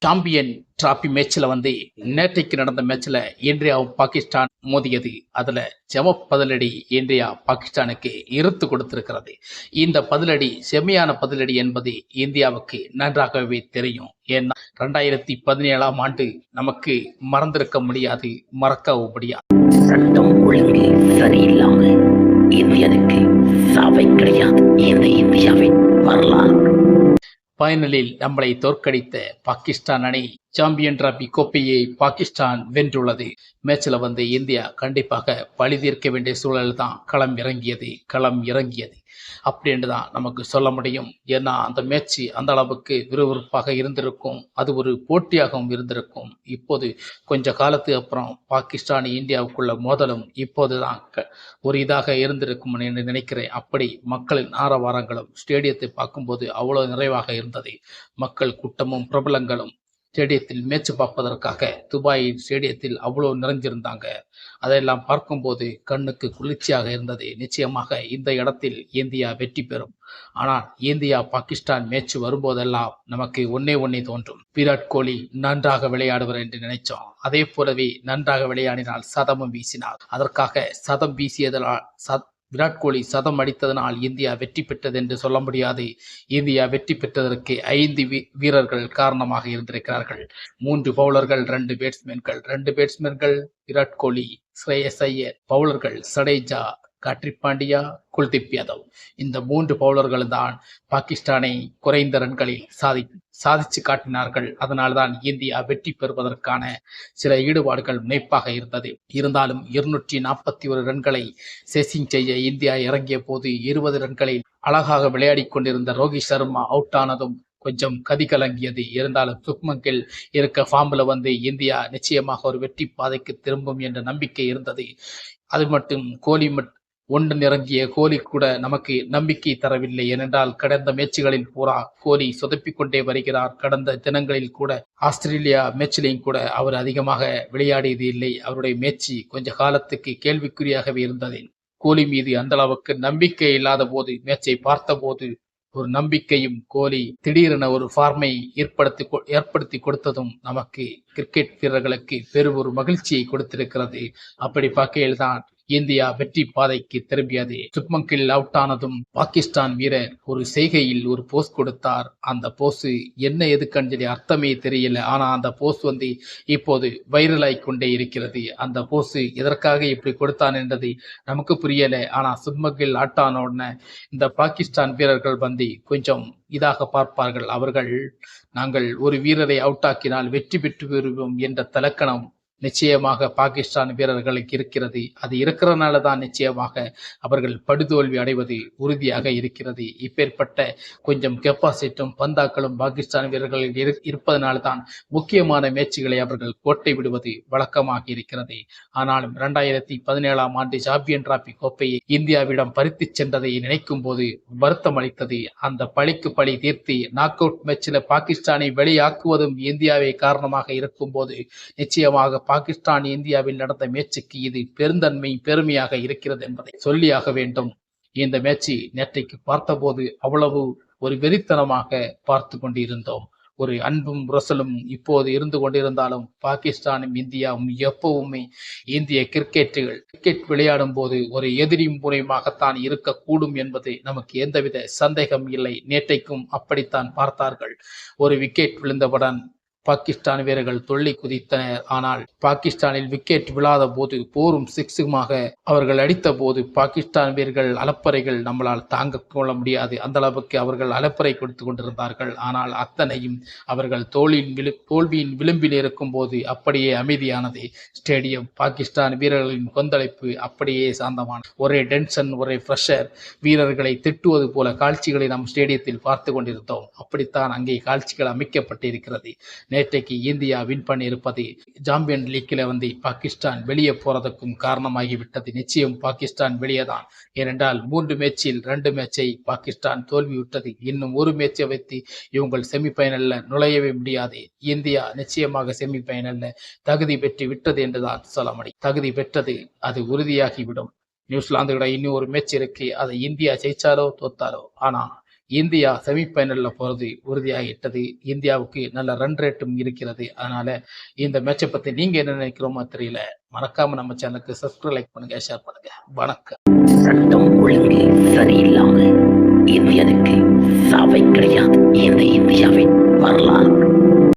Champion trophy மேட்ச்ல வந்து நேற்றைக்கு நடந்த மேட்ச்ல இந்தியாவும் பாகிஸ்தான் மோதியது. அதுல செம பதிலடி இந்தியா பாகிஸ்தானுக்கு இருத்து கொடுத்திருக்கிறது. இந்த பதிலடி செம்மையான பதிலடி என்பது இந்தியாவுக்கு நன்றாகவே தெரியும். ஏன்னா ரெண்டாயிரத்தி பதினேழாம் ஆண்டு நமக்கு மறந்திருக்க முடியாது மறக்கவும் முடியாது. சட்டம் ஒழுங்கு சரியில்லாமல் இந்தியனுக்கு சாவை கிடையாது. இந்த இந்தியாவின் வரலாறு. ஃபைனலில் நம்மளை தோற்கடித்த பாகிஸ்தான் அணி சாம்பியன் டிராபி கோப்பையை பாகிஸ்தான் வென்றுள்ளது. மேட்சில் வந்து இந்தியா கண்டிப்பாக பழி தீர்க்க வேண்டிய சூழல் தான் களம் இறங்கியது களம் இறங்கியது. அப்படின்னு தான் நமக்கு சொல்ல முடியும். ஏன்னா அந்த மேட்ச் அந்த அளவுக்கு விறுவிறுப்பாக இருந்திருக்கும். அது ஒரு போட்டியாகவும் இருந்திருக்கும். இப்போது கொஞ்ச காலத்துக்கு அப்புறம் பாகிஸ்தான் இந்தியாவுக்குள்ள மோதலும் இப்போதுதான் க- ஒரு இதாக இருந்திருக்கும் என்று நினைக்கிறேன். அப்படி மக்களின் ஆரவாரங்களும் ஸ்டேடியத்தை பார்க்கும்போது அவ்வளவு நிறைவாக இருந்தது. மக்கள் கூட்டமும் பிரபலங்களும் ஸ்டேடியத்தில் மேட்ச் பார்ப்பதற்காக துபாய் ஸ்டேடியத்தில் அவ்வளோ நிறைஞ்சிருந்தாங்க. அதையெல்லாம் பார்க்கும்போது கண்ணுக்கு குளிர்ச்சியாக இருந்தது. நிச்சயமாக இந்த இடத்தில் இந்தியா வெற்றி பெறும். ஆனால் இந்தியா பாகிஸ்தான் மேட்ச் வரும்போதெல்லாம் நமக்கு ஒன்னே ஒன்னே தோன்றும். விராட் கோலி நன்றாக விளையாடுவர் என்று நினைச்சோம். அதே போலவே நன்றாக விளையாடினால் சதமும் வீசினார். அதற்காக சதம் வீசியதனால் சத் விராட் கோலி சதம் அடித்ததனால் இந்தியா வெற்றி பெற்றது என்று சொல்ல முடியாது. இந்தியா வெற்றி பெற்றதற்கு ஐந்து வீ- வீரர்கள் காரணமாக இருந்திருக்கிறார்கள். மூன்று பவுலர்கள் ரெண்டு பேட்ஸ்மேன்கள் ரெண்டு பேட்ஸ்மேன்கள் விராட் கோலி ஸ்ரேயஸ் ஐயர் பவுலர்கள் சடேஜா காட்ரிக் பாண்டியா குல்தீப் யாதவ் இந்த மூன்று பவுலர்களும் தான் பாகிஸ்தானை குறைந்த ரன்களில் சாதி சாதிச்சு காட்டினார்கள். அதனால்தான் இந்தியா வெற்றி பெறுவதற்கான சில ஈடுபாடுகள் முனைப்பாக இருந்தது. இருந்தாலும் இருநூற்றி நாற்பத்தி ஒரு ரன்களை சேசிங் செய்ய இந்தியா இறங்கிய போது இருபது ரன்களில் அழகாக விளையாடிக் கொண்டிருந்த ரோஹித் சர்மா அவுட் ஆனதும் கொஞ்சம் கதி கலங்கியது இருந்தாலும் சுக்மங்கில் இருக்க ஃபார்ம்ல வந்து இந்தியா நிச்சயமாக ஒரு வெற்றி பாதைக்கு திரும்பும் என்ற நம்பிக்கை இருந்தது. அது மட்டும் கோலி மட் ஒன்று இறங்கிய கோலி கூட நமக்கு நம்பிக்கை தரவில்லை ஏனென்றால் கடந்த மேட்சுகளில் பூரா கோலி சொதப்பிக் கொண்டே வருகிறார். கடந்த தினங்களில் கூட ஆஸ்திரேலியா மேட்சிலையும் கூட அவர் அதிகமாக விளையாடியது இல்லை. அவருடைய மேட்சி கொஞ்ச காலத்துக்கு கேள்விக்குறியாகவே இருந்தது. கோலி மீது அந்த அளவுக்கு நம்பிக்கை இல்லாத போது மேட்சை பார்த்தபோது ஒரு நம்பிக்கையும் கோலி திடீரென ஒரு ஃபார்மை ஏற்படுத்தி கொ- ஏற்படுத்தி கொடுத்ததும் நமக்கு கிரிக்கெட் வீரர்களுக்கு பெரும் ஒரு மகிழ்ச்சியை கொடுத்திருக்கிறது. அப்படி பார்க்கையில்தான் இந்தியா வெற்றி பாதைக்கு திரும்பியது. சுப்மங்கில் அவுட் ஆனதும் பாகிஸ்தான் வீரர் ஒரு செய்கையில் ஒரு போஸ் கொடுத்தார். அந்த போஸ் என்ன எதுக்குன்னு சொல்லி அர்த்தமே தெரியல. ஆனா அந்த போஸ் வந்து இப்போது வைரலாய் கொண்டே இருக்கிறது. அந்த போஸ் எதற்காக இப்படி கொடுத்தான் என்றது நமக்கு புரியல. ஆனா சுப்மங்கில் அவுட் ஆன உடனே இந்த பாகிஸ்தான் வீரர்கள் வந்து கொஞ்சம் இதாக பார்ப்பார்கள். அவர்கள் நாங்கள் ஒரு வீரரை அவுட் ஆக்கினால் வெற்றி பெற்று வருவோம் என்ற தலக்கணம் நிச்சயமாக பாகிஸ்தான் வீரர்களுக்கு இருக்கிறது. அது இருக்கிறனால தான் நிச்சயமாக அவர்கள் படுதோல்வி அடைவது உறுதியாக இருக்கிறது. இப்பேற்பட்ட கொஞ்சம் கெப்பாசிட்டும் பந்தாக்களும் பாகிஸ்தான் வீரர்கள் இருப்பதனால தான் முக்கியமான மேட்சுகளை அவர்கள் கோட்டை விடுவது வழக்கமாக இருக்கிறது. ஆனாலும் இரண்டாயிரத்தி பதினேழாம் ஆண்டு சாம்பியன் டிராபி கோப்பையை இந்தியாவிடம் பறித்து சென்றதை நினைக்கும் போது வருத்தம் அளித்தது. அந்த பழிக்கு பழி தீர்த்து நாக் அவுட் மேட்சில் பாகிஸ்தானை வெளியாக்குவதும் இந்தியாவை காரணமாக இருக்கும் போது நிச்சயமாக பாகிஸ்தான் இந்தியாவில் நடந்த மேட்சுக்கு இது பெருந்தன்மை பெருமையாக இருக்கிறது என்பதை சொல்லியாக வேண்டும். இந்த மேட்சை நேற்றைக்கு பார்த்தபோது அவ்வளவு ஒரு வெறித்தனமாக பார்த்து கொண்டிருந்தோம். ஒரு அன்பும் ரசலும் இப்போது இருந்து கொண்டிருந்தாலும் பாகிஸ்தானும் இந்தியாவும் எப்பவுமே இந்திய கிரிக்கெட்டுகள் கிரிக்கெட் விளையாடும் போது ஒரு எதிரி மூலியமாகத்தான் இருக்கக்கூடும் என்பது நமக்கு எந்தவித சந்தேகம் இல்லை. நேற்றைக்கும் அப்படித்தான் பார்த்தார்கள். ஒரு விக்கெட் விழுந்தவுடன் பாகிஸ்தான் வீரர்கள் தொல்லி குதித்தனர். ஆனால் பாகிஸ்தானில் விக்கெட் விழாத போது போரும் சிக்ஸுமாக அவர்கள் அடித்த போது பாகிஸ்தான் வீரர்கள் அலப்பறைகள் நம்மளால் தாங்க கொள்ள முடியாது. அந்த அளவுக்கு அவர்கள் அலப்பறை கொடுத்து கொண்டிருந்தார்கள். ஆனால் அத்தனையும் அவர்கள் தோளின் விழு தோல்வியின் விளிம்பில் இருக்கும் போது அப்படியே அமைதியானது. ஸ்டேடியம் பாகிஸ்தான் வீரர்களின் கொந்தளிப்பு அப்படியே சாந்தமான ஒரே டென்ஷன் ஒரே ஃப்ரெஷர் வீரர்களை திட்டுவது போல காட்சிகளை நாம் ஸ்டேடியத்தில் பார்த்து கொண்டிருந்தோம். அப்படித்தான் அங்கே காட்சிகள் அமைக்கப்பட்டிருக்கிறது. நேற்றைக்கு இந்தியா வின் பண்ணியிருப்பது சாம்பியன் லீக்கில் வந்து பாகிஸ்தான் வெளியே போறதுக்கும் காரணமாகிவிட்டது. நிச்சயம் பாகிஸ்தான் வெளியே தான் ஏனென்றால் மூன்று மேட்சில் ரெண்டு மேட்சை பாகிஸ்தான் தோல்வியுற்றது. இன்னும் ஒரு மேட்சை வைத்து இவங்கள் செமிஃபைனல்ல நுழையவே முடியாது. இந்தியா நிச்சயமாக செமிஃபைனல்ல தகுதி பெற்று விட்டது என்றுதான் சொல்ல முடியும் தகுதி பெற்றது அது உறுதியாகிவிடும். நியூசிலாந்து கூட இன்னும் ஒரு மேட்ச் இருக்கு. அதை இந்தியா ஜெயிச்சாலோ தோத்தாலோ. ஆனா இந்தியா செமிஃபைனலில் போகிறது உறுதியாகிட்டது. இந்தியாவுக்கு நல்ல ரன் ரேட்டும் இருக்கிறது. அதனால இந்த மேட்சை பற்றி நீங்கள் என்ன நினைக்கிறோமோ தெரியல. மறக்காம நம்ம சேனலுக்கு சப்ஸ்கிரைப் லைக் பண்ணுங்க ஷேர் பண்ணுங்க. வணக்கம். சட்டம் ஒழுங்கு சரியில்லாமல் இந்தியனுக்கு சாவை கிடையாது. இந்த